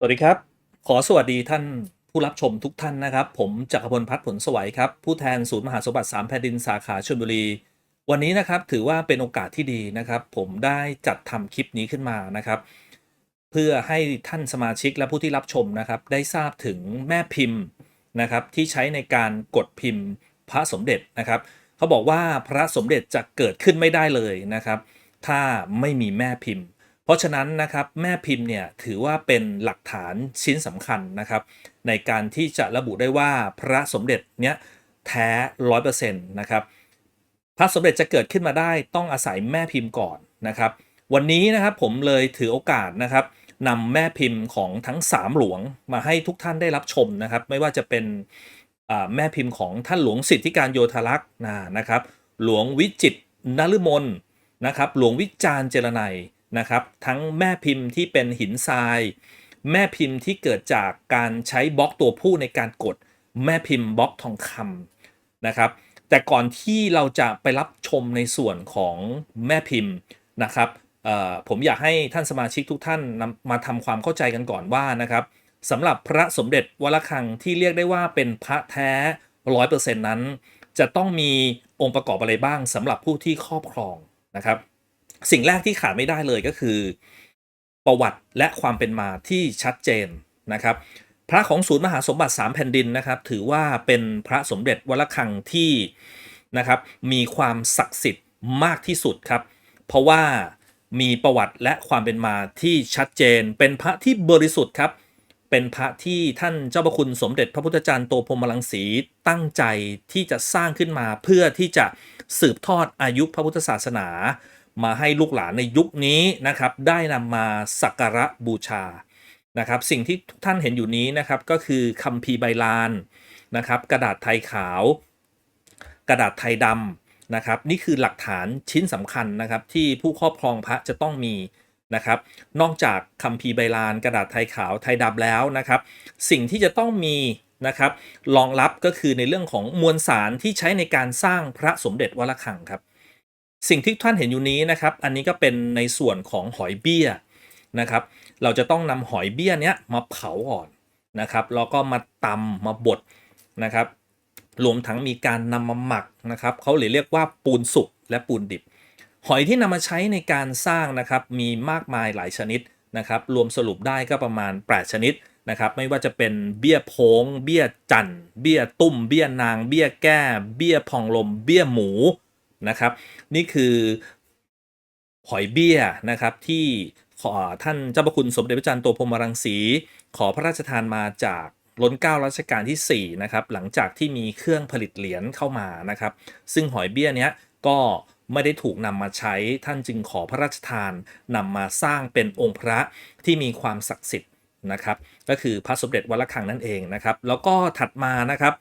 สวัสดีครับ ขอสวัสดีท่านผู้รับชมทุกท่านนะครับ ผมจักรพลพัฒน์ผลสวัยครับ ผู้แทนศูนย์มหาสมบัติสามแผ่นดินสาขาชลบุรี วันนี้นะครับถือว่าเป็นโอกาสที่ดีนะครับ ผมได้จัดทำคลิปนี้ขึ้นมานะครับ เพื่อให้ท่านสมาชิกและผู้ที่รับชมนะครับ ได้ทราบถึงแม่พิมพ์นะครับ ที่ใช้ในการกดพิมพ์พระสมเด็จนะครับ เขาบอกว่าพระสมเด็จจะเกิดขึ้นไม่ได้เลยนะครับ ถ้าไม่มีแม่พิมพ์ เพราะฉะนั้นนะครับแม่พิมพ์เนี่ยถือว่าเป็นหลักฐานชิ้นสำคัญนะครับ ในการที่จะระบุได้ว่าพระสมเด็จเนี้ยแท้ร้อยเปอร์เซ็นต์นะครับพระสมเด็จจะเกิดขึ้นมาได้ต้องอาศัยแม่พิมพ์ก่อนนะครับ วันนี้นะครับผมเลยถือโอกาสนะครับนำแม่พิมพ์ของทั้ง 3 หลวงมาให้ทุกท่านได้รับชมนะครับ ไม่ว่าจะเป็นแม่พิมพ์ของท่านหลวงสิทธิการโยธารักษ์นะครับ หลวงวิจิตนฤมลนะครับ หลวงวิจารเจรไนย นะครับ ทั้งแม่พิมพ์ที่เป็นหินทราย แม่พิมพ์ที่เกิดจากการใช้บล็อกตัวผู้ในการกด แม่พิมพ์บล็อกทองคำนะครับ แต่ก่อนที่เราจะไปรับชมในส่วนของแม่พิมพ์นะครับผมอยากให้ท่านสมาชิกทุกท่านนมาทำความเข้าใจกันก่อนว่านะครับสำหรับพระสมเด็จวระฆังที่เรียกได้ว่าเป็นพระแท้ร้อยเปอร์เซ็นต์นั้น จะต้องมีองค์ประกอบอะไรบ้างสำหรับผู้ที่ครอบครองนะครับ สิ่งแรกที่ขาดไม่ได้เลยก็คือ ประวัติและความเป็นมาที่ชัดเจนนะครับ พระของศูนย์มหาสมบัติสามแผ่นดินนะครับ ถือว่าเป็นพระสมเด็จวระฆังที่นะครับมีความศักดิ์สิทธิ์มากที่สุดครับ เพราะว่ามีประวัติและความเป็นมาที่ชัดเจน เป็นพระที่บริสุทธิ์ครับ เป็นพระที่ท่านเจ้าพระคุณสมเด็จพระพุทธจารย์โตพรมรังสีตั้งใจที่จะสร้างขึ้นมาเพื่อที่จะสืบทอดอายุพระพุทธศาสนา มาให้ลูกหลานในยุคนี้นะครับ ได้นำมาสักการะบูชานะครับ สิ่งที่ทุกท่านเห็นอยู่นี้นะครับก็คือคัมภีร์ใบลานนะครับ กระดาษไทยขาว กระดาษไทยดำนะครับ นี่คือหลักฐานชิ้นสำคัญนะครับ ที่ผู้ครอบครองพระจะต้องมีนะครับ นอกจากคัมภีร์ใบลาน กระดาษไทยขาวไทยดำแล้วนะครับ สิ่งที่จะต้องมีนะครับรองรับก็คือในเรื่องของมวลสารที่ใช้ในการสร้างพระสมเด็จวระฆังครับ สิ่งที่ท่านเห็นอยู่นี้นะครับ อันนี้ก็เป็นในส่วนของหอยเบี้ยนะครับ เราจะต้องนำหอยเบี้ยเนี้ยมาเผาก่อนนะครับ แล้วก็มาตำมาบดนะครับ รวมทั้งมีการนำมาหมักนะครับ เขาเลยเรียกว่าปูนสุกและปูนดิบ หอยที่นำมาใช้ในการสร้างนะครับ มีมากมายหลายชนิดนะครับ รวมสรุปได้ก็ประมาณ 8 ชนิดนะครับ ไม่ว่าจะเป็นเบี้ยโพง เบี้ยจันเบี้ยตุ้ม เบี้ยนาง เบี้ยแก้ เบี้ยพองลม เบี้ยหมู นะครับ นี่คือหอยเบี้ยนะครับที่ขอท่านเจ้าพระคุณสมเด็จพระจันทร์โตพรมรังสี ขอพระราชทานมาจากล้นเก้ารัชกาลที่4นะครับหลังจากที่มีเครื่องผลิตเหรียญเข้ามานะครับ ซึ่งหอยเบี้ยเนี้ยก็ไม่ได้ถูกนำมาใช้ท่านจึงขอพระราชทานนำมาสร้างเป็นองค์พระที่มีความศักดิ์สิทธิ์นะครับ ก็คือพระสมเด็จวัดระฆังนั่นเองนะครับ แล้วก็ถัดมานะครับ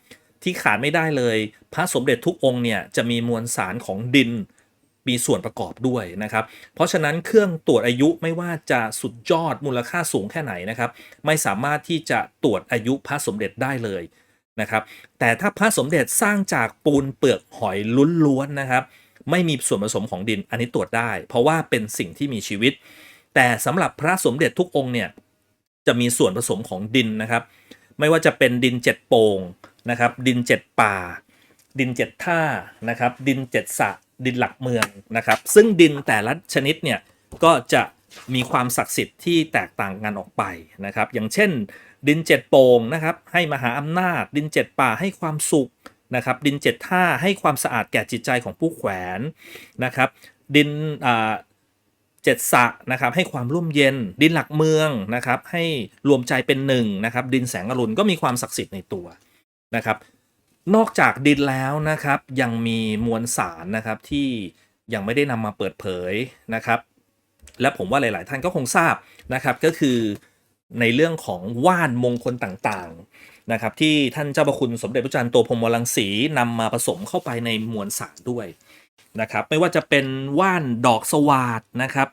ที่ขาดไม่ได้เลย พระสมเด็จทุกองค์เนี่ยจะมีมวลสารของดินมีส่วนประกอบด้วยนะครับ เพราะฉะนั้นเครื่องตรวจอายุไม่ว่าจะสุดยอดมูลค่าสูงแค่ไหนนะครับ ไม่สามารถที่จะตรวจอายุพระสมเด็จได้เลยนะครับ แต่ถ้าพระสมเด็จสร้างจากปูนเปลือกหอยล้วนๆนะครับ ไม่มีส่วนผสมของดินอันนี้ตรวจได้ เพราะว่าเป็นสิ่งที่มีชีวิต แต่สำหรับพระสมเด็จทุกองค์เนี่ยจะมีส่วนผสมของดินนะครับ ไม่ว่าจะเป็นดินเจ็ดโป่ง นะครับ ดินเจ็ดป่า ดินเจ็ดท่านะครับ ดินเจ็ดสะดินหลักเมืองนะครับ ซึ่งดินแต่ละชนิดเนี่ยก็จะมีความศักดิ์สิทธิ์ที่แตกต่างกันออกไปนะครับ อย่างเช่น ดินเจ็ดโป่งนะครับ ให้มหาอำนาจ ดินเจ็ดป่าให้ความสุขนะครับ ดินเจ็ดท่าให้ความสะอาดแก่จิตใจของผู้แขวนนะครับ ดินเจ็ดสะนะครับให้ความร่มเย็น ดินหลักเมืองนะครับ ให้รวมใจเป็นหนึ่งนะครับ ดินแสงอรุณก็มีความศักดิ์สิทธิ์ในตัว นะครับ นอกจากดินแล้วนะครับยังมีมวลสารนะครับที่ยังไม่ได้นำมาเปิดเผยนะครับและผมว่าหลาย ๆ ท่านก็คงทราบนะครับก็คือในเรื่องของว่านมงคลต่างๆนะครับที่ท่านเจ้าพระคุณสมเด็จพระจันทร์โตพรหมรังสีนำมาผสมเข้าไปในมวลสารด้วยนะครับไม่ว่าจะเป็นว่านดอกสวาดนะครับ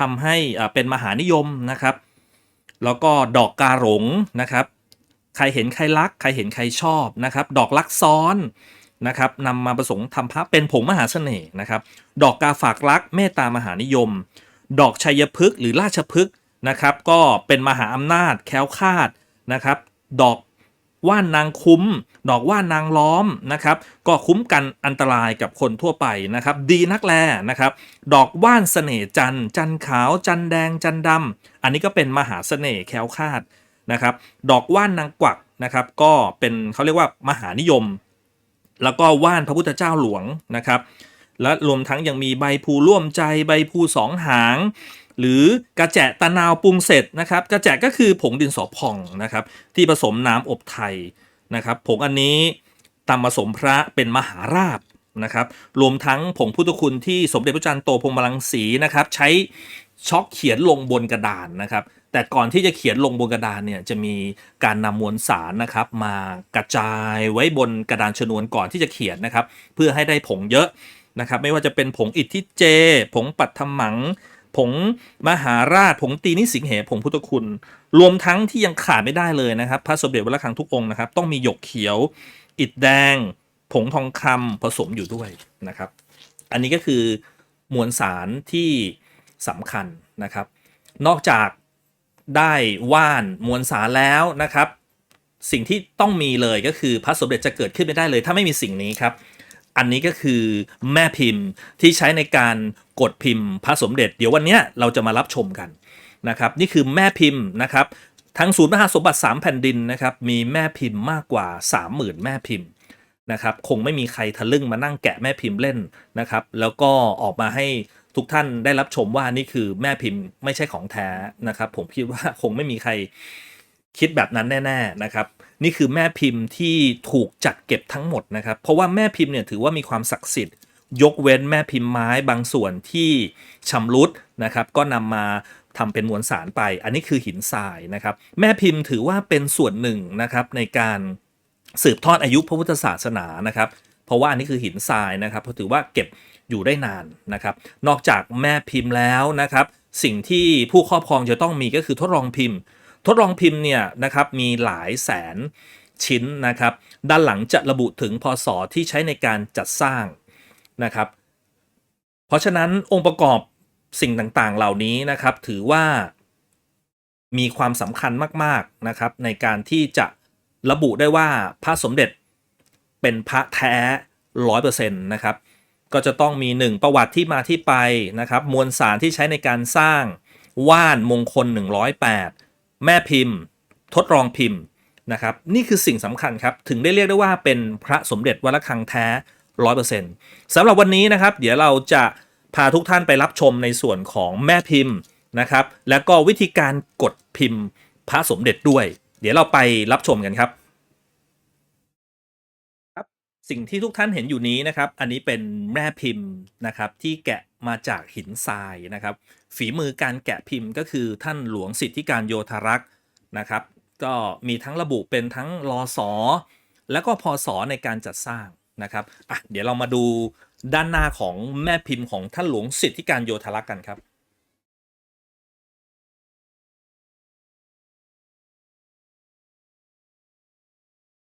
ทำให้อ่าเป็นมหานิยมนะครับ แล้วก็ดอกกาหลงนะครับ ใครเห็นใครรัก ใครเห็นใครชอบนะครับ ดอกลักซ้อนนะครับนำมาผสมทำพระเป็นผงมหาเสน่ห์นะครับ ดอกกาฝากรักเมตตามหานิยม ดอกชัยพฤกษ์หรือราชพฤกษ์นะครับ ก็เป็นมหาอำนาจแคล้วคลาดนะครับ ดอกว่านนางคุ้ม ดอกว่านนางล้อมนะครับ ก็คุ้มกันอันตรายกับคนทั่วไปนะครับ ดีนักแลนะครับ ดอกว่านเสน่ห์จันจันขาวจันแดงจันดำอันนี้ก็เป็นมหาเสน่ห์แคล้วคลาด นะครับ ดอกว่านนางกวักนะครับ ก็เป็นเขาเรียกว่ามหานิยม แล้วก็ว่านพระพุทธเจ้าหลวงนะครับ และรวมทั้งยังมีใบพูร่วมใจใบพูสองหาง หรือกระแจะตะนาวปรุงเสร็จนะครับกระแจะก็คือผงดินสอพองนะครับ ที่ผสมน้ำอบไทยนะครับผงอันนี้ตำผสมพระเป็นมหาราบนะครับ รวมทั้งผงพุทธคุณที่สมเด็จพระจันทร์โตพรมรังสีนะครับ ใช้ช็อกเขียนลงบนกระดานนะครับ แต่ก่อนที่จะเขียนลงบนกระดานเนี่ยจะมีการนำมวลสารนะครับ มากระจายไว้บนกระดานชนวนก่อนที่จะเขียนนะครับ เพื่อให้ได้ผงเยอะนะครับ ไม่ว่าจะเป็นผงอิทธิเจ ผงปัตถมัง ผงมหาราช ผงตีนิสิงเหผงพุทธคุณ รวมทั้งที่ยังขาดไม่ได้เลยนะครับ พระสมเด็จวัดระฆังทุกองค์นะครับ ต้องมีหยกเขียว อิฐแดง ผงทองคำผสมอยู่ด้วยนะครับ อันนี้ก็คือมวลสารที่สำคัญนะครับ นอกจาก ได้ว่านมวลสารแล้วนะครับ สิ่งที่ต้องมีเลยก็คือพระสมเด็จจะเกิดขึ้นไม่ได้เลย ถ้าไม่มีสิ่งนี้ครับ อันนี้ก็คือแม่พิมพ์ที่ใช้ในการกดพิมพ์พระสมเด็จ เดี๋ยววันนี้เราจะมารับชมกันนะครับนี่คือแม่พิมพ์นะครับทั้งศูนย์มหาสมบัติ 3 แผ่นดินนะครับมีแม่พิมพ์มากกว่า 30,000 แม่พิมพ์นะครับคงไม่มีใครทะลึ่งมานั่งแกะแม่พิมพ์เล่นนะครับ แล้วก็ออกมาให้ ทุกท่านได้รับชมว่านี่คือแม่พิมพ์ไม่ใช่ของแท้นะครับ ผมคิดว่าคงไม่มีใครคิดแบบนั้นแน่ ๆนะครับ นี่คือแม่พิมพ์ที่ถูกจัดเก็บทั้งหมดนะครับ เพราะว่าแม่พิมพ์เนี่ยถือว่ามีความศักดิ์สิทธิ์ ยกเว้นแม่พิมพ์ไม้บางส่วนที่ชำรุดนะครับ ก็นำมาทำเป็นมวลสารไป อันนี้คือหินทรายนะครับ แม่พิมพ์ถือว่าเป็นส่วนหนึ่งนะครับในการสืบทอดอายุพระพุทธศาสนานะครับ เพราะว่าอันนี้คือหินทรายนะครับเพราะถือว่าเก็บ อยู่ได้นานนะครับ นอกจากแม่พิมพ์แล้วนะครับ สิ่งที่ผู้ครอบครองจะต้องมีก็คือทดลองพิมพ์ ทดลองพิมพ์เนี่ยนะครับมีหลายแสนชิ้นนะครับ ด้านหลังจะระบุถึงพศที่ใช้ในการจัดสร้างนะครับ เพราะฉะนั้นองค์ประกอบสิ่งต่างๆเหล่านี้นะครับ ถือว่ามีความสำคัญมากๆนะครับ ในการที่จะระบุได้ว่าพระสมเด็จเป็นพระแท้ร้อยเปอร์เซ็นต์นะครับ ก็จะต้องมี 1 ประวัติที่มาที่ไปนะครับมวลสารที่ใช้ในการสร้าง ว่านมงคล 108 แม่พิมพ์ ทดลองพิมพ์นะครับนี่คือสิ่งสำคัญครับ ถึงได้เรียกได้ว่าเป็นพระสมเด็จวัดระฆังแท้100%สำหรับวันนี้นะครับ เดี๋ยวเราจะพาทุกท่านไปรับชมในส่วนของแม่พิมพ์นะครับ แล้วก็วิธีการกดพิมพ์พระสมเด็จด้วย เดี๋ยวเราไปรับชมกันครับ สิ่งที่ทุกท่านเห็นอยู่นี้นะครับ อันนี้เป็นแม่พิมพ์นะครับที่แกะมาจากหินทรายนะครับ ฝีมือการแกะพิมพ์ก็คือท่านหลวงสิทธิการโยธารักษ์นะครับ ก็มีทั้งระบุเป็นทั้งรอสอแล้วก็พอสอในการจัดสร้างนะครับอะเดี๋ยวเรามาดูด้านหน้าของแม่พิมพ์ของท่านหลวงสิทธิการโยธารักษ์กันครับ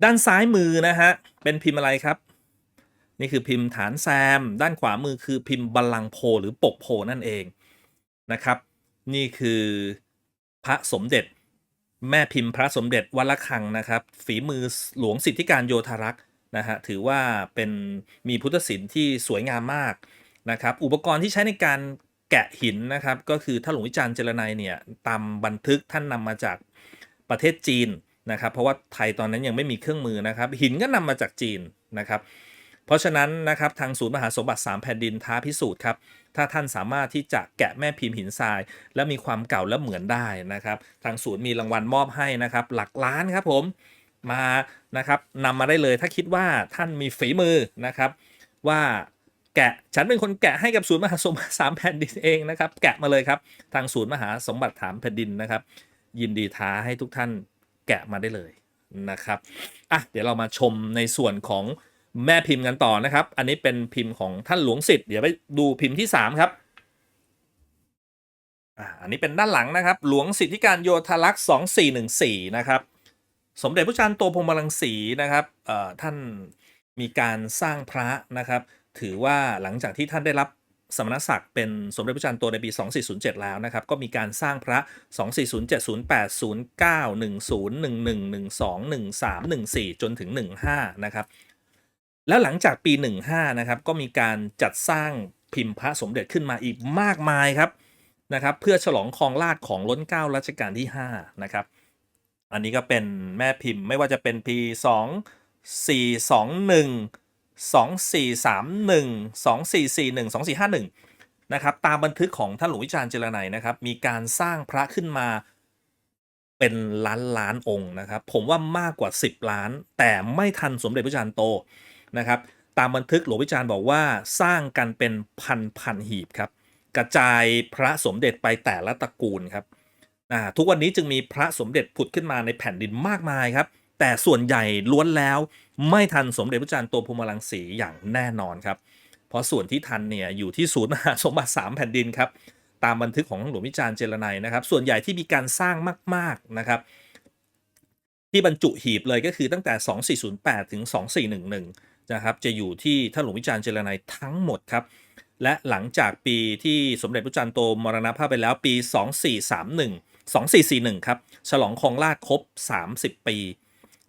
ด้านซ้ายมือนะฮะ เป็นพิมพ์อะไรครับ นี่คือพิมพ์ฐานแซม ด้านขวามือคือพิมพ์บัลลังโพหรือปกโพนั่นเองนะครับ นี่คือพระสมเด็จ แม่พิมพ์พระสมเด็จวัดระฆังนะครับ ฝีมือหลวงสิทธิการโยธารักษ์นะฮะถือว่าเป็นมีพุทธศิลป์ที่สวยงามมากนะครับ อุปกรณ์ที่ใช้ในการแกะหินนะครับ ก็คือท่าหลวงวิจารณ์เจรไนยเนี่ยตามบันทึกท่านนำมาจากประเทศจีน นะครับ เพราะว่าไทยตอนนั้นยังไม่มีเครื่องมือนะครับ หินก็นำมาจากจีนนะครับ เพราะฉะนั้นนะครับทางศูนย์มหาสมบัติ 3 แผ่นดินท้าพิสูจน์ครับถ้าท่านสามารถที่จะแกะแม่พิมพ์หินทราย และมีความเก่าและเหมือนได้นะครับ ทางศูนย์มีรางวัลมอบให้นะครับ หลักล้านครับผมมานะครับนำมาได้เลยถ้าคิดว่าท่านมีฝีมือนะครับ ว่าแกะฉันเป็นคนแกะให้กับศูนย์มหาสมบัติ3แผ่นดินเองนะครับ แกะมาเลยครับ ทางศูนย์มหาสมบัติถามแผ่นดินนะครับ ยินดีท้าให้ทุกท่าน แกะมาได้เลยนะครับอะเดี๋ยวเรามาชมในส่วนของแม่พิมพ์กันต่อนะครับ อันนี้เป็นพิมพ์ของท่านหลวงสิทธิ์เดี๋ยวไปดูพิมพ์ที่ 3 ครับอ่าอันนี้เป็นด้านหลังนะครับ หลวงสิทธิการโยธารักษ์2414 นะครับ สมเด็จพระจันทร์โตพรมรังสีนะครับท่านมีการสร้างพระนะครับ ถือว่าหลังจากที่ท่านได้รับ สมณศักดิ์เป็นสมเด็จพระจันทร์โตในปี 2407 แล้วนะครับ ก็มีการสร้างพระ 2407 08 09 10 11 12 13 14 จนถึง 15 นะครับ แล้วหลังจากปี 15 นะครับ ก็มีการจัดสร้างพิมพ์พระสมเด็จขึ้นมาอีกมากมายครับนะครับ เพื่อฉลองครองราชของล้นเก้ารัชกาลที่ 5 นะครับ อันนี้ก็เป็นแม่พิมพ์ไม่ว่าจะเป็นปี 2 4 2 1 2431 2441 2451นะครับตามบันทึกของท่านหลวงวิจารณ์เจรไนยนะครับมีการสร้างพระขึ้นมาเป็นล้านล้านองค์นะครับผมว่ามากกว่า 10 ล้าน แต่ไม่ทันสมเด็จพระจารย์โตนะครับตามบันทึกหลวงวิจารณ์บอกว่าสร้างกันเป็นพันพันหีบครับกระจายพระสมเด็จไปแต่ละตระกูลครับทุกวันนี้จึงมีพระสมเด็จผุดขึ้นมาในแผ่นดินมากมายครับ แต่ส่วนใหญ่ล้วนแล้วไม่ทันสมเด็จพระจันทร์โตภูมิลังสีอย่างแน่นอนครับ เพราะส่วนที่ทันเนี่ยอยู่ที่ศูนย์มหาสมบัติ 3 แผ่นดินครับ ตามบันทึกของหลวงวิจารณ์เจรไนยนะครับ ส่วนใหญ่ที่มีการสร้างมาก ๆนะครับ ที่บรรจุหีบเลยก็คือตั้งแต่ 2408 ถึง 2411 นะครับ จะอยู่ที่ท่านหลวงวิจารณ์เจรไนยทั้งหมดครับ และหลังจากปีที่สมเด็จพระจันทร์โตมรณภาพไปแล้วปี 2431 2441 ครับ ฉลองครองราชครบ 30 ปี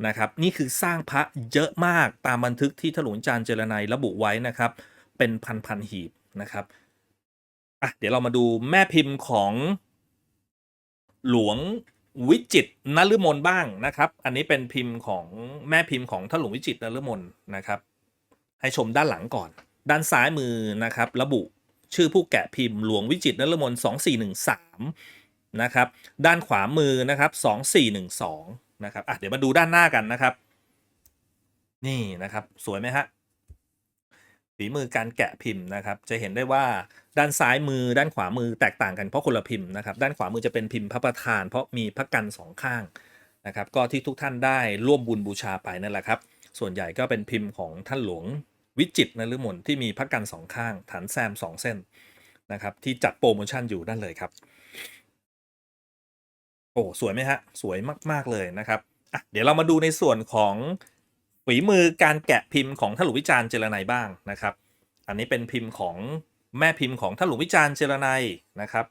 นะครับนี่คือสร้างพระเยอะมากตามบันทึกที่ถลุงจานเจรไนยระบุไว้นะครับ เป็นพันพันหีบนะครับอะเดี๋ยวเรามาดูแม่พิมพ์ของหลวงวิจิตรนฤมลบ้างนะครับ อันนี้เป็นพิมพ์ของแม่พิมพ์ของท่านหลวงวิจิตรนฤมลนะครับ ให้ชมด้านหลังก่อน ด้านซ้ายมือนะครับ ระบุชื่อผู้แกะพิมพ์หลวงวิจิตรนฤมล2413นะครับ ด้านขวามือนะครับ 2412 นะครับอะเดี๋ยวมาดูด้านหน้ากันนะครับ นี่นะครับ สวยไหมฮะฝีมือการแกะพิมพ์นะครับ จะเห็นได้ว่าด้านซ้ายมือด้านขวามือแตกต่างกันเพราะคนละพิมพ์นะครับ ด้านขวามือจะเป็นพิมพ์พระประธาน เพราะมีพระกันสองข้างนะครับ ก็ที่ทุกท่านได้ร่วมบุญบูชาไปนั่นแหละครับ ส่วนใหญ่ก็เป็นพิมพ์ของท่านหลวงวิจิตรนฤมลที่มีพระกันสองข้าง ฐานแซมสองเส้นนะครับ ที่จัดโปรโมชั่นอยู่นั่นเลยครับ อ้สวยไหมฮะ สวยมาก ๆ เลยนะครับอะเดี๋ยวเรามาดูในส่วนของฝีมือการแกะพิมพ์ของท่านหลวงวิจารณ์เจรไนยบ้างนะครับ อันนี้เป็นพิมพ์ของแม่พิมพ์ของท่านหลวงวิจารณ์เจรไนยนะครับ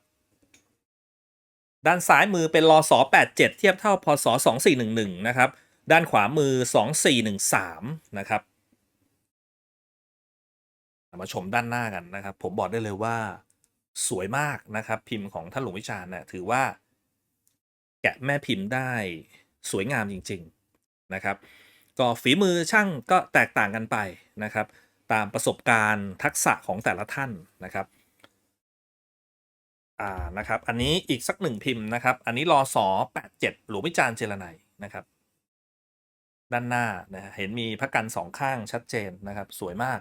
ด้านซ้ายมือเป็นรอสอ87 เทียบเท่าพศ2411นะครับ ด้านขวามือ 2413นะครับมาชมด้านหน้ากันนะครับ ผมบอกได้เลยว่าสวยมากนะครับ พิมพ์ของท่านหลวงวิจารณ์เนี่ยถือว่า แกะแม่พิมพ์ได้สวยงามจริง ๆนะครับ ก็ฝีมือช่างก็แตกต่างกันไปนะครับ ตามประสบการณ์ทักษะของแต่ละท่านนะครับอ่านะครับอันนี้อีกสักหนึ่งพิมพ์นะครับ อันนี้รอสอ87 หลวงวิจารณ์เจรไนนะครับ ด้านหน้านะฮะเห็นมีพระกันสองข้างชัดเจนนะครับ สวยมาก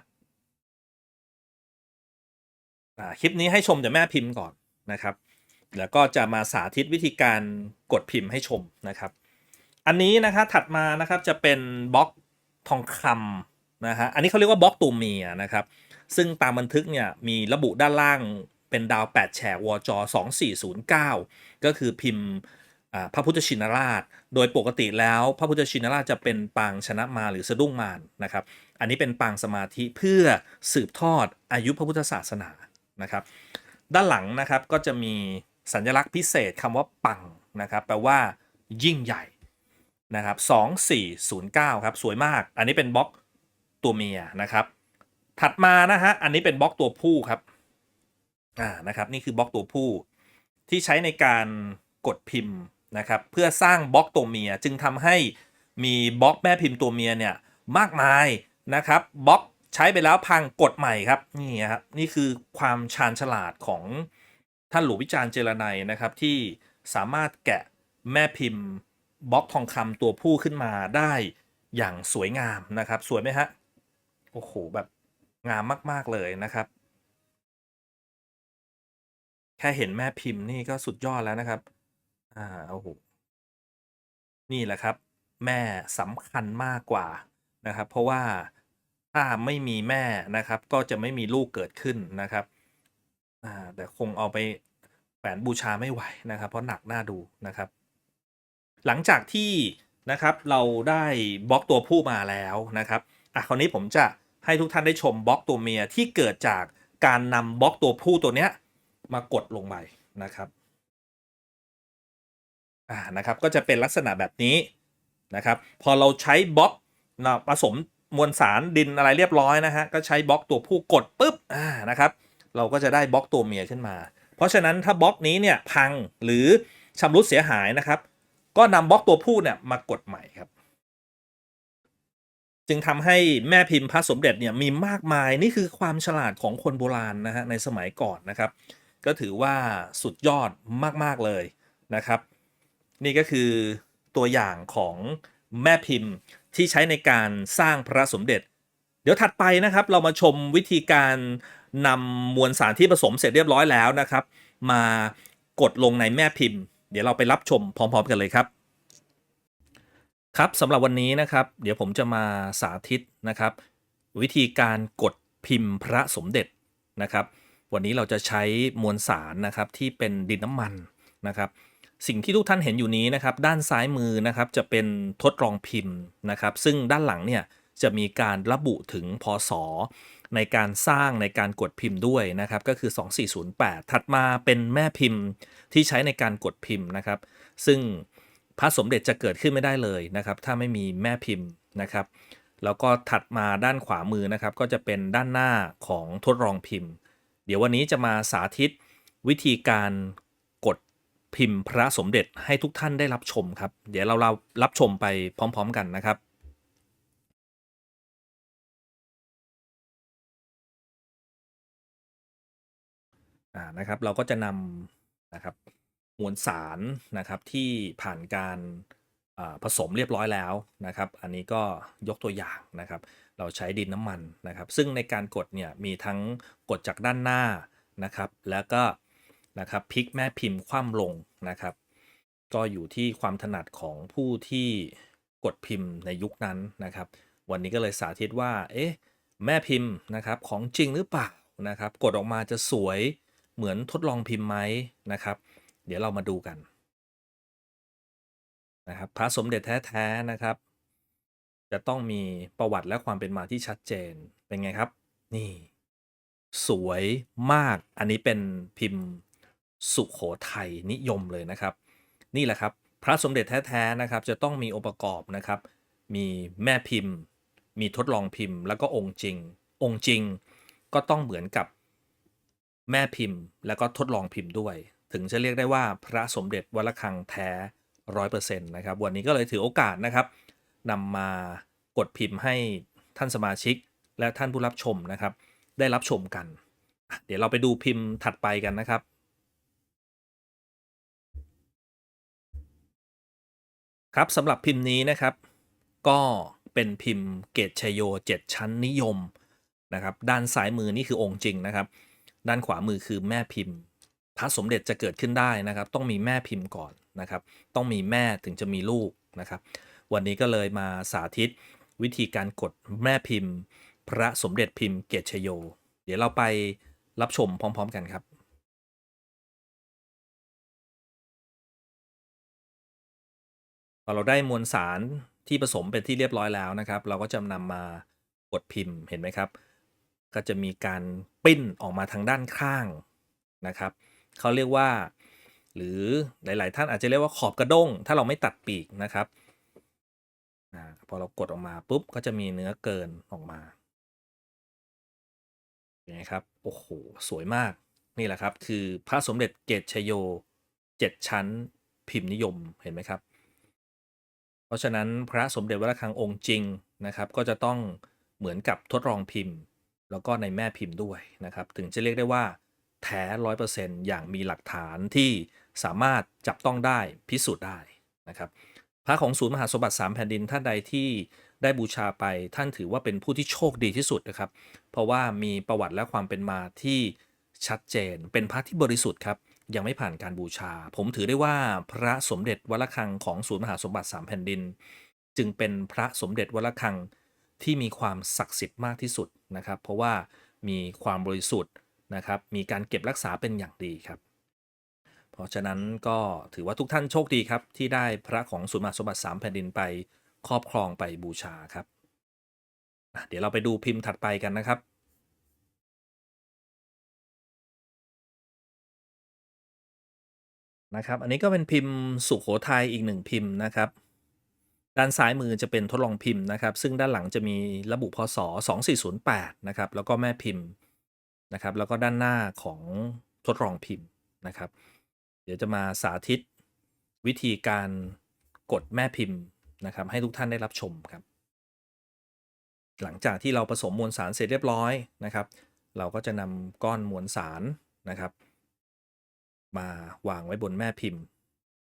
อ่าคลิปนี้ให้ชมแต่แม่พิมพ์ก่อนนะครับ แล้วก็จะมาสาธิตวิธีการกดพิมพ์ให้ชมนะครับ อันนี้นะครับถัดมานะครับจะเป็นบล็อกทองคำนะฮะอันนี้เขาเรียกว่าบล็อกตัวเมียนะครับ ซึ่งตามบันทึกเนี่ยมีระบุด้านล่างเป็นดาว 8 แฉกวจ 2409 ก็คือพิมพ์พระพุทธชินราช โดยปกติแล้วพระพุทธชินราชจะเป็นปางชนะมาหรือสะดุ้งมารนะครับ อันนี้เป็นปางสมาธิเพื่อสืบทอดอายุพระพุทธศาสนานะครับ ด้านหลังนะครับก็จะมี สัญลักษณ์พิเศษคำว่าปังนะครับแปลว่า ยิ่งใหญ่นะครับ2409ครับสวยมาก อันนี้เป็นบล็อกตัวเมียนะครับ ถัดมานะฮะอันนี้เป็นบล็อกตัวผู้ครับอ่านะครับนี่คือบล็อกตัวผู้ ที่ใช้ในการกดพิมพ์นะครับเพื่อสร้างบล็อกตัวเมียจึงทำให้มีบล็อกแม่พิมพ์ตัวเมียเนี่ยมากมายนะครับบล็อกใช้ไปแล้วพังกดใหม่ครับนี่ครับนี่คือความชาญฉลาดของ ท่านหลวงวิจารณ์เจรไนยนะครับที่สามารถแกะแม่พิมพ์บล็อกทองคำตัวผู้ขึ้นมาได้อย่างสวยงามนะครับ สวยไหมฮะโอ้โหแบบงามมาก ๆ เลยนะครับ แค่เห็นแม่พิมพ์นี่ก็สุดยอดแล้วนะครับ อ่าโอ้โหนี่แหละครับ แม่สำคัญมากกว่านะครับ เพราะว่าถ้าไม่มีแม่นะครับ ก็จะไม่มีลูกเกิดขึ้นนะครับ อ่าแต่คงเอาไปแฝนบูชาไม่ไหวนะครับเพราะหนักหน้าดูนะครับ หลังจากที่นะครับเราได้บล็อกตัวผู้มาแล้วนะครับอะคราวนี้ผมจะให้ทุกท่านได้ชมบล็อกตัวเมียที่เกิดจากการนำบล็อกตัวผู้ตัวเนี้ยมากดลงไปนะครับอ่านะครับก็จะเป็นลักษณะแบบนี้นะครับพอเราใช้บล็อกนะผสมมวลสารดินอะไรเรียบร้อยนะฮะก็ใช้บล็อกตัวผู้กดปุ๊บอ่านะครับ เราก็จะได้บล็อกตัวเมียขึ้นมา เพราะฉะนั้นถ้าบล็อกนี้เนี่ยพังหรือชำรุดเสียหายนะครับ ก็นำบล็อกตัวผู้เนี่ยมากดใหม่ครับ จึงทำให้แม่พิมพ์พระสมเด็จเนี่ยมีมากมายนี่คือความฉลาดของคนโบราณนะฮะในสมัยก่อนนะครับ ก็ถือว่าสุดยอดมากๆเลยนะครับ นี่ก็คือตัวอย่างของแม่พิมพ์ที่ใช้ในการสร้างพระสมเด็จ เดี๋ยวถัดไปนะครับ เรามาชมวิธีการ นำมวลสารที่ผสมเสร็จเรียบร้อยแล้วนะครับ มากดลงในแม่พิมพ์ เดี๋ยวเราไปรับชมพร้อม ๆ กันเลยครับ ครับสำหรับวันนี้นะครับ เดี๋ยวผมจะมาสาธิตนะครับ วิธีการกดพิมพ์พระสมเด็จนะครับ วันนี้เราจะใช้มวลสารนะครับที่เป็นดินน้ำมันนะครับสิ่งที่ทุกท่านเห็นอยู่นี้นะครับ ด้านซ้ายมือนะครับจะเป็นทดลองพิมพ์นะครับ ซึ่งด้านหลังเนี่ยจะมีการระบุถึงพศ ในการสร้างในการกดพิมพ์ด้วยนะครับก็คือ 2408 ถัดมาเป็นแม่พิมพ์ที่ใช้ในการกดพิมพ์นะครับ ซึ่งพระสมเด็จจะเกิดขึ้นไม่ได้เลยนะครับ ถ้าไม่มีแม่พิมพ์นะครับ แล้วก็ถัดมาด้านขวามือนะครับ ก็จะเป็นด้านหน้าของทดลองพิมพ์ เดี๋ยววันนี้จะมาสาธิตวิธีการกดพิมพ์พระสมเด็จให้ทุกท่านได้รับชมครับ เดี๋ยวเราเรารับชมไปพร้อม ๆ กันนะครับ อ่านะครับ เราก็จะนำนะครับมวลสารนะครับที่ผ่านการผสมเรียบร้อยแล้วนะครับ อันนี้ก็ยกตัวอย่างนะครับ เราใช้ดินน้ำมันนะครับ ซึ่งในการกดเนี่ยมีทั้งกดจากด้านหน้านะครับ แล้วก็นะครับพลิกแม่พิมพ์คว่ำลงนะครับ ก็อยู่ที่ความถนัดของผู้ที่กดพิมพ์ในยุคนั้นนะครับ วันนี้ก็เลยสาธิตว่า เอ๊ะ แม่พิมพ์นะครับของจริงหรือเปล่านะครับ กดออกมาจะสวย เหมือนทดลองพิมพ์ไหมนะครับ เดี๋ยวเรามาดูกันนะครับพระสมเด็จแท้ๆนะครับ จะต้องมีประวัติและความเป็นมาที่ชัดเจนเป็นไงครับ นี่ สวยมากอันนี้เป็นพิมพ์สุขโขทัยนิยมเลยนะครับ นี่แหละครับ พระสมเด็จแท้ๆนะครับ จะต้องมีองค์ประกอบนะครับ มีแม่พิมพ์ มีทดลองพิมพ์ แล้วก็องค์จริง องค์จริงก็ต้องเหมือนกับ แม่พิมพ์ แล้วก็ทดลองพิมพ์ด้วย ถึงจะเรียกได้ว่าพระสมเด็จวัดระฆังแท้ร้อยเปอร์เซ็นต์นะครับ วันนี้ก็เลยถือโอกาสนะครับนำมากดพิมพ์ให้ท่านสมาชิก และท่านผู้รับชมนะครับ ได้รับชมกัน เดี๋ยวเราไปดูพิมพ์ถัดไปกันนะครับครับสำหรับพิมพ์นี้นะครับ ก็เป็นพิมพ์เกตชโย 7 ชั้นนิยมนะครับ ด้านซ้ายมือนี่คือองค์จริงนะครับ ด้านขวามือคือแม่พิมพ์พระสมเด็จจะเกิดขึ้นได้นะครับ ต้องมีแม่พิมพ์ก่อนนะครับ ต้องมีแม่ถึงจะมีลูกนะครับ วันนี้ก็เลยมาสาธิตวิธีการกดแม่พิมพ์ พระสมเด็จพิมพ์เกตชโย เดี๋ยวเราไปรับชมพร้อม ๆ กันครับพอเราได้มวลสารที่ผสมเป็นที่เรียบร้อยแล้วนะครับ เราก็จะนำมากดพิมพ์เห็นไหมครับ ก็จะมีการปิ้นออกมาทางด้านข้างนะครับเขาเรียกว่า หรือหลาย ๆ ท่านอาจจะเรียกว่าขอบกระด้ง ถ้าเราไม่ตัดปีกนะครับอพอเรากดออกมาปุ๊บก็จะมีเนื้อเกินออกมาเห็นไหมครับโอ้โหสวยมากนี่แหละครับ คือพระสมเด็จเกตชโย7ชั้นพิมพ์นิยมเห็นไหมครับ เพราะฉะนั้นพระสมเด็จวัดระฆังองค์จริงนะครับ ก็จะต้องเหมือนกับทดลองพิมพ์ แล้วก็ในแม่พิมพ์ด้วยนะครับ ถึงจะเรียกได้ว่าแท้ร้อยเปอร์เซ็นต์อย่างมีหลักฐานที่สามารถจับต้องได้พิสูจน์ได้นะครับพระของศูนย์มหาสมบัติสามแผ่นดินท่านใดที่ได้บูชาไปท่านถือว่าเป็นผู้ที่โชคดีที่สุดนะครับ เพราะว่ามีประวัติและความเป็นมาที่ชัดเจนเป็นพระที่บริสุทธิ์ครับยังไม่ผ่านการบูชา ผมถือได้ว่าพระสมเด็จวัดระฆังของศูนย์มหาสมบัติสามแผ่นดิน จึงเป็นพระสมเด็จวัดระฆัง ที่มีความศักดิ์สิทธิ์มากที่สุดนะครับ เพราะว่ามีความบริสุทธิ์นะครับ มีการเก็บรักษาเป็นอย่างดีครับ เพราะฉะนั้นก็ถือว่าทุกท่านโชคดีครับ ที่ได้พระของสุมาสมบัติ 3 แผ่นดินไปครอบครองไปบูชาครับ เดี๋ยวเราไปดูพิมพ์ถัดไปกันนะครับนะครับ อันนี้ก็เป็นพิมพ์สุขโขทัยอีกหนึ่งพิมพ์นะครับ ด้านซ้ายมือจะเป็นทดลองพิมพ์นะครับ ซึ่งด้านหลังจะมีระบุพศ 2408 นะครับ แล้วก็แม่พิมพ์นะครับ แล้วก็ด้านหน้าของทดลองพิมพ์นะครับ เดี๋ยวจะมาสาธิตวิธีการกดแม่พิมพ์นะครับ ให้ทุกท่านได้รับชมครับ หลังจากที่เราผสมมวลสารเสร็จเรียบร้อยนะครับ เราก็จะนำก้อนมวลสารนะครับ มาวางไว้บนแม่พิมพ์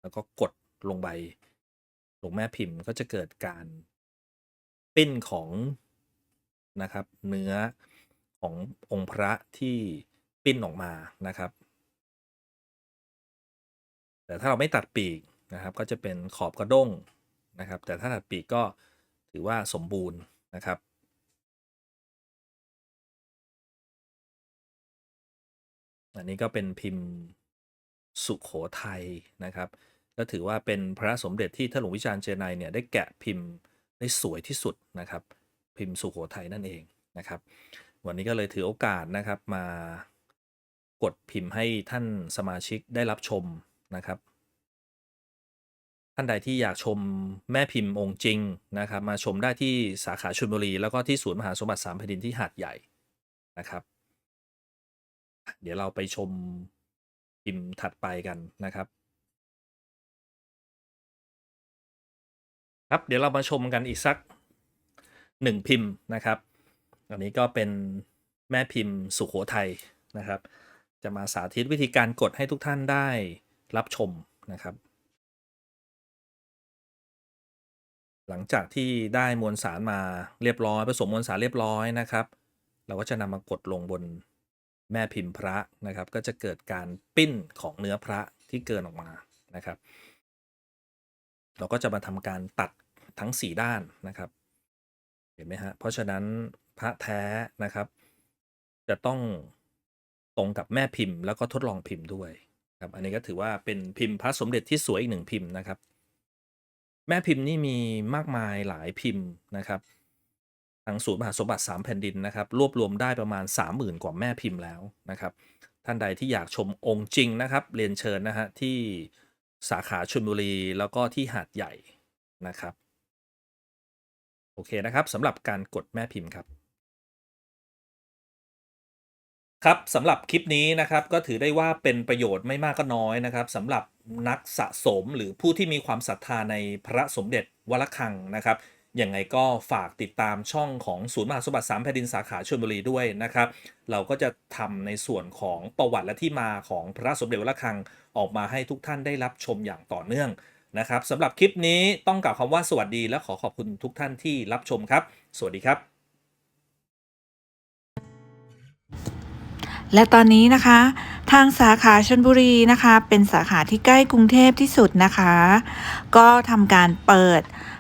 แล้วก็กดลงไป ลงแม่พิมพ์ก็จะเกิดการปิ้นของนะครับ เนื้อขององค์พระที่ปิ้นออกมานะครับ แต่ถ้าเราไม่ตัดปีกนะครับ ก็จะเป็นขอบกระด้งนะครับ แต่ถ้าตัดปีกก็ถือว่าสมบูรณ์นะครับอันนี้ก็เป็นพิมพ์สุขโขทัยนะครับ ก็ถือว่าเป็นพระสมเด็จที่ท่านหลวงวิจารณ์เจไนยเนี่ยได้แกะพิมพ์ได้สวยที่สุดนะครับ พิมพ์สุโขทัยนั่นเองนะครับ วันนี้ก็เลยถือโอกาสนะครับมากดพิมพ์ให้ท่านสมาชิกได้รับชมนะครับ ท่านใดที่อยากชมแม่พิมพ์องค์จริงนะครับ มาชมได้ที่สาขาชลบุรี แล้วก็ที่ศูนย์มหาสมบัติสามแผ่นดินที่หาดใหญ่นะครับ เดี๋ยวเราไปชมพิมพ์ถัดไปกันนะครับ ครับเดี๋ยวเรามาชมกันอีกสักหนึ่งพิมพ์นะครับ อันนี้ก็เป็นแม่พิมพ์สุขโขทัยนะครับ จะมาสาธิตวิธีการกดให้ทุกท่านได้รับชมนะครับ หลังจากที่ได้มวลสารมาเรียบร้อย ผสมมวลสารเรียบร้อยนะครับ เราก็จะนำมากดลงบนแม่พิมพ์พระนะครับ ก็จะเกิดการปิ้นของเนื้อพระที่เกินออกมานะครับ เราก็จะมาทำการตัดทั้ง 4 ด้านนะครับ เห็นไหมฮะ เพราะฉะนั้นพระแท้นะครับ จะต้องตรงกับแม่พิมพ์ แล้วก็ทดลองพิมพ์ด้วยครับอันนี้ก็ถือว่าเป็นพิมพ์พระสมเด็จที่สวยอีกหนึ่งพิมพ์นะครับ แม่พิมพ์นี่มีมากมายหลายพิมพ์นะครับทางศูนย์มหาสมบัติ 3 แผ่นดินนะครับ รวบรวมได้ประมาณ 30,000 กว่าแม่พิมพ์แล้วนะครับ ท่านใดที่อยากชมองค์จริงนะครับ เรียนเชิญนะฮะที่ สาขาชลบุรี แล้วก็ที่หาดใหญ่นะครับ โอเคนะครับสำหรับการกดแม่พิมพ์ครับ ครับสำหรับคลิปนี้นะครับก็ถือได้ว่าเป็นประโยชน์ไม่มากก็น้อยนะครับสำหรับนักสะสมหรือผู้ที่มีความศรัทธาในพระสมเด็จวรคังนะครับ ยังไงก็ฝากติดตามช่องของศูนย์มหาสมบัติสามแผ่นดินสาขาชลบุรีด้วยนะครับ เราก็จะทำในส่วนของประวัติและที่มาของพระสมเด็จวรคังออกมาให้ทุกท่านได้รับชมอย่างต่อเนื่องนะครับสำหรับคลิปนี้ต้องกล่าวคำว่าสวัสดีและขอขอบคุณทุกท่านที่รับชมครับ สวัสดีครับ และตอนนี้นะคะ ทางสาขาชนบุรีนะคะ เป็นสาขาที่ใกล้กรุงเทพที่สุดนะคะ ก็ทำการเปิด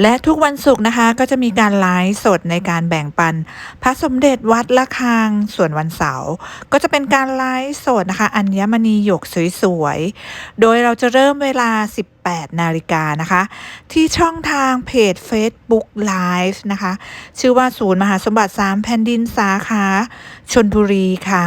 และทุกวันศุกร์นะคะก็จะมีการไลฟ์สดในการแบ่งปัน พระสมเด็จวัดละคังส่วนวันเสาร์ก็จะเป็นการไลฟ์สดนะคะ อัญมณีหยกสวยๆ โดยเราจะเริ่มเวลา 18นาฬิกานะคะ ที่ช่องทางเพจ Facebook Live นะคะ ชื่อว่าศูนย์มหาสมบัติ 3 แผ่นดินสาขาชนบุรีค่ะ